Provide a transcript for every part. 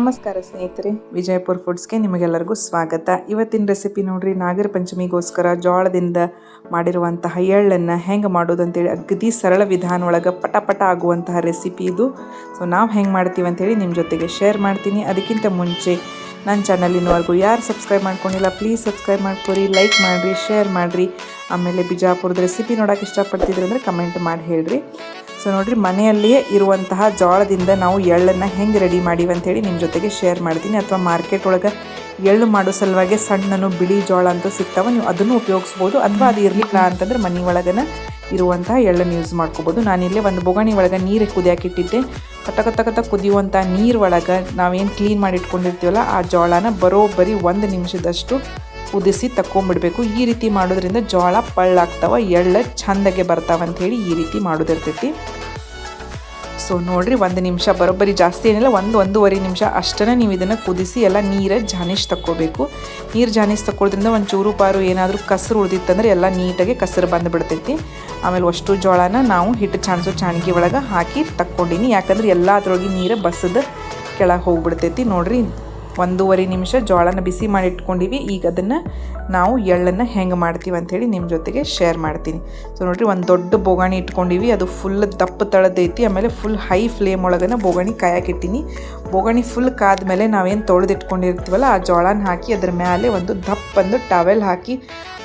ನಮಸ್ಕಾರ ಸ್ನೇಹಿತರೆ, ವಿಜಯಪುರ ಫುಡ್ಸ್ಗೆ ನಿಮಗೆಲ್ಲರಿಗೂ ಸ್ವಾಗತ. ಇವತ್ತಿನ ರೆಸಿಪಿ ನೋಡ್ರಿ, ನಾಗರ ಪಂಚಮಿಗೋಸ್ಕರ ಜೋಳದಿಂದ ಮಾಡಿರುವಂತಹ ಎಳ್ಳನ್ನು ಹೆಂಗೆ ಮಾಡೋದು ಅಂತೇಳಿ ಅಗದಿ ಸರಳ ವಿಧಾನ ಒಳಗೆ ಪಟ ಪಟ ಆಗುವಂತಹ ರೆಸಿಪಿ ಇದು. ಸೊ ನಾವು ಹೆಂಗೆ ಮಾಡ್ತೀವಿ ಅಂತೇಳಿ ನಿಮ್ಮ ಜೊತೆಗೆ ಶೇರ್ ಮಾಡ್ತೀನಿ. ಅದಕ್ಕಿಂತ ಮುಂಚೆ ನನ್ನ ಚಾನಲ್ ಇನ್ನುವರೆಗೂ ಯಾರು ಸಬ್ಸ್ಕ್ರೈಬ್ ಮಾಡ್ಕೊಂಡಿಲ್ಲ ಪ್ಲೀಸ್ ಸಬ್ಸ್ಕ್ರೈಬ್ ಮಾಡ್ಕೊರಿ ಲೈಕ್ ಮಾಡಿರಿ ಶೇರ್ ಮಾಡಿರಿ. ಆಮೇಲೆ ಬಿಜಾಪುರದ ರೆಸಿಪಿ ನೋಡೋಕೆ ಇಷ್ಟಪಡ್ತಿದ್ರೆ ಅಂದರೆ ಕಮೆಂಟ್ ಮಾಡಿ ಹೇಳ್ರಿ. ಸೊ ನೋಡಿರಿ, ಮನೆಯಲ್ಲಿಯೇ ಇರುವಂತಹ ಜೋಳದಿಂದ ನಾವು ಎಳ್ಳನ್ನು ಹೆಂಗೆ ರೆಡಿ ಮಾಡೀವಿ ಅಂತೇಳಿ ನಿಮ್ಮ ಜೊತೆಗೆ ಶೇರ್ ಮಾಡ್ತೀನಿ. ಅಥವಾ ಮಾರ್ಕೆಟ್ ಒಳಗೆ ಎಳ್ಳು ಮಾಡೋ ಸಲುವಾಗಿ ಸಣ್ಣನು ಬಿಳಿ ಜೋಳ ಅಂತ ಸಿಗ್ತಾವೆ, ನೀವು ಅದನ್ನು ಉಪಯೋಗಿಸ್ಬೋದು. ಅಥವಾ ಅದು ಇರಲಿಲ್ಲ ಅಂತಂದ್ರೆ ಮನೆ ಒಳಗನ ಇರುವಂತಹ ಎಳ್ಳನ್ನು ಯೂಸ್ ಮಾಡ್ಕೋಬೋದು. ನಾನಿಲ್ಲೇ ಒಂದು ಬೊಗಣಿ ಒಳಗೆ ನೀರು ಕುದಿಯಾಕಿಟ್ಟಿದ್ದೆ ಕತ ಕತ ಕುದಿಯುವಂಥ ನೀರು ಒಳಗೆ ನಾವೇನು ಕ್ಲೀನ್ ಮಾಡಿ ಇಟ್ಕೊಂಡಿರ್ತೀವಲ್ಲ, ಆ ಜೋಳನ ಬರೋಬ್ಬರಿ ಒಂದು ನಿಮಿಷದಷ್ಟು ಕುದಿಸಿ ತಕ್ಕೊಂಬಿಡ್ಬೇಕು. ಈ ರೀತಿ ಮಾಡೋದ್ರಿಂದ ಜೋಳ ಪಳ್ಳಾಗ್ತಾವ, ಎಳ್ಳು ಚಂದಗೆ ಬರ್ತಾವಂಥೇಳಿ ಈ ರೀತಿ ಮಾಡೋದಿರ್ತೈತಿ. ಸೊ ನೋಡ್ರಿ, ಒಂದು ನಿಮಿಷ, ಬರೋಬ್ಬರಿ ಜಾಸ್ತಿ ಏನಿಲ್ಲ, ಒಂದು ಒಂದೂವರೆ ನಿಮಿಷ ಅಷ್ಟನ್ನು ನೀವು ಇದನ್ನು ಕುದಿಸಿ ಎಲ್ಲ ನೀರ ಜಾನಿಷ್ ತಕ್ಕೋಬೇಕು. ನೀರು ಜಾನಿಸ್ ತಕ್ಕೊಳ್ಳೋದ್ರಿಂದ ಒಂದು ಚೂರು ಪಾರು ಏನಾದರೂ ಕಸರು ಉಳಿದಿತ್ತಂದ್ರೆ ಎಲ್ಲ ನೀಟಾಗಿ ಕಸರು ಬಂದುಬಿಡ್ತೈತಿ. ಆಮೇಲೆ ಅಷ್ಟು ಜೋಳನ ನಾವು ಹಿಟ್ಟು ಚಾಣಿಸೋ ಚಾಣಿಗೆ ಒಳಗೆ ಹಾಕಿ ತಕ್ಕೊಂಡಿನಿ. ಯಾಕಂದ್ರೆ ಎಲ್ಲ ಅದ್ರೊಳಗೆ ನೀರು ಬಸದ ಕೆಳಗೆ ಹೋಗ್ಬಿಡ್ತೈತಿ. ನೋಡ್ರಿ ಒಂದೂವರೆ ನಿಮಿಷ ಜೋಳನ ಬಿಸಿ ಮಾಡಿ ಇಟ್ಕೊಂಡಿವಿ. ಈಗ ಅದನ್ನು ನಾವು ಎಳ್ಳನ್ನು ಹೆಂಗೆ ಮಾಡ್ತೀವಿ ಅಂಥೇಳಿ ನಿಮ್ಮ ಜೊತೆಗೆ ಶೇರ್ ಮಾಡ್ತೀನಿ. ಸೊ ನೋಡಿರಿ, ಒಂದು ದೊಡ್ಡ ಬೋಗಾಣಿ ಇಟ್ಕೊಂಡಿವಿ. ಅದು ಫುಲ್ ದಪ್ಪ ತಳದೈತಿ. ಆಮೇಲೆ ಫುಲ್ ಹೈ ಫ್ಲೇಮ್ ಒಳಗನ ಬೋಗಾಣಿ ಕಾಯಕ್ಕಿಟ್ಟಿನಿ ಬೋಗಾಣಿ ಫುಲ್ ಕಾದ್ಮೇಲೆ ನಾವೇನು ತೊಳೆದು ಇಟ್ಕೊಂಡಿರ್ತೀವಲ್ಲ ಆ ಜೋಳನ ಹಾಕಿ ಅದ್ರ ಮೇಲೆ ಒಂದು ದಪ್ಪಂದು ಟವೆಲ್ ಹಾಕಿ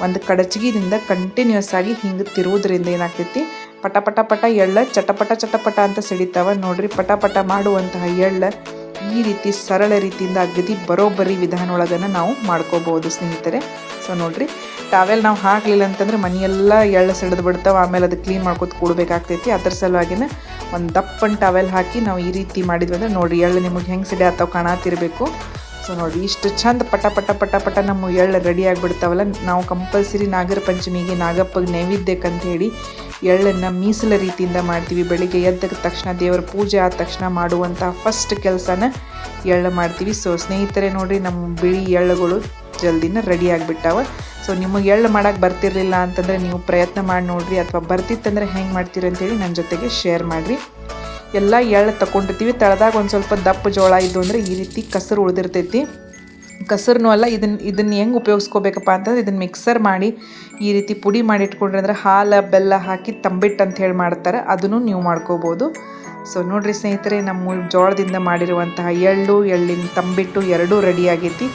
ಒಂದು ಕಡಚಿಗಿದಿಂದ ಕಂಟಿನ್ಯೂಸ್ ಆಗಿ ಹಿಂಗೆ ತಿರುವುದರಿಂದ ಏನಾಗ್ತೈತಿ, ಪಟ ಪಟ ಪಟ ಎಳ್ಳ ಚಟಪಟ ಚಟಪಟ ಅಂತ ಸಿಡಿತಾವ. ನೋಡ್ರಿ, ಪಟ ಪಟ ಮಾಡುವಂತಹ ಎಳ್ಳ ಈ ರೀತಿ ಸರಳ ರೀತಿಯಿಂದ ಅಗದಿ ಬರೋಬ್ಬರಿ ವಿಧಾನ ಒಳಗನ್ನು ನಾವು ಮಾಡ್ಕೋಬಹುದು, ಸ್ನೇಹಿತರೆ. ಸೊ ನೋಡ್ರಿ ಟಾವೆಲ್ ನಾವು ಹಾಕಲಿಲ್ಲ ಅಂತಂದ್ರೆ ಮನೆಯೆಲ್ಲ ಎಳ್ಳು ಸಿಡಿದು ಬಿಡ್ತಾವೆ, ಆಮೇಲೆ ಅದು ಕ್ಲೀನ್ ಮಾಡ್ಕೊತ ಕೂಡಬೇಕಾಗ್ತೈತಿ. ಅದ್ರ ಸಲುವಾಗಿನ ಒಂದು ದಪ್ಪನ್ ಟಾವೆಲ್ ಹಾಕಿ ನಾವು ಈ ರೀತಿ ಮಾಡಿದ್ವಿ ಅಂದರೆ ನೋಡಿರಿ, ಎಳ್ಳು ನಿಮಗೆ ಹೆಂಗೆ ಸಿಡಿ ಆತಾವ ಕಾಣಾತಿರಬೇಕು. ಸೊ ನೋಡಿ ಇಷ್ಟು ಚಂದ ಪಟ ಪಟ ಪಟ ಪಟ ನಮ್ಮ ಎಳ್ಳು ರೆಡಿ ಬಿಡ್ತಾವಲ್ಲ ನಾವು ಕಂಪಲ್ಸರಿ ನಾಗರ ಪಂಚಮಿಗೆ ನಾಗಪ್ಪಗೆ ನೈವೇದ್ಯಕ್ಕಂತ ಹೇಳಿ ಎಳ್ಳನ್ನು ಮೀಸಲ ರೀತಿಯಿಂದ ಮಾಡ್ತೀವಿ. ಬೆಳಿಗ್ಗೆ ಎದ್ದ ತಕ್ಷಣ ದೇವರ ಪೂಜೆ ಆದ ತಕ್ಷಣ ಮಾಡುವಂಥ ಫಸ್ಟ್ ಕೆಲಸನ ಎಳ್ಳು ಮಾಡ್ತೀವಿ. ಸೊ ಸ್ನೇಹಿತರೆ ನೋಡಿರಿ, ನಮ್ಮ ಬಿಳಿ ಎಳ್ಳುಗಳು ಜಲ್ದಿನ ರೆಡಿ ಆಗಿಬಿಟ್ಟಾವ. ಸೊ ನಿಮಗೆ ಎಳ್ಳು ಮಾಡೋಕ್ಕೆ ಬರ್ತಿರ್ಲಿಲ್ಲ ಅಂತಂದರೆ ನೀವು ಪ್ರಯತ್ನ ಮಾಡಿ ನೋಡಿರಿ, ಅಥವಾ ಬರ್ತಿತ್ತಂದ್ರೆ ಹೆಂಗೆ ಮಾಡ್ತೀರಿ ಅಂತೇಳಿ ನನ್ನ ಜೊತೆಗೆ ಶೇರ್ ಮಾಡಿರಿ. ಎಲ್ಲ ಎಳ್ಳು ತಗೊಂಡಿರ್ತೀವಿ. ತಳದಾಗ ಒಂದು ಸ್ವಲ್ಪ ದಪ್ಪ ಜೋಳ ಇದ್ದು ಅಂದರೆ ಈ ರೀತಿ ಕಸರು ಉಳಿದಿರ್ತೈತಿ. ಕಸರ್ನೂ ಅಲ್ಲ ಇದನ್ನು ಇದನ್ನು ಹೆಂಗೆ ಉಪಯೋಗಿಸ್ಕೋಬೇಕಪ್ಪ ಅಂತಂದ್ರೆ ಇದನ್ನು ಮಿಕ್ಸರ್ ಮಾಡಿ ಈ ರೀತಿ ಪುಡಿ ಮಾಡಿ ಇಟ್ಕೊಂಡ್ರೆ ಅಂದ್ರೆ ಹಾಲು, ಬೆಲ್ಲ ಹಾಕಿ ತಂಬಿಟ್ಟು ಅಂತ ಹೇಳಿ ಮಾಡ್ತಾರೆ. ಅದನ್ನು ನೀವು ಮಾಡ್ಕೋಬೋದು. ಸೊ ನೋಡಿರಿ ಸ್ನೇಹಿತರೆ, ನಮ್ಮ ಜೋಳದಿಂದ ಮಾಡಿರುವಂತಹ ಎಳ್ಳು, ಎಳ್ಳಿನ ತಂಬಿಟ್ಟು ಎರಡೂ ರೆಡಿ ಆಗೈತಿ.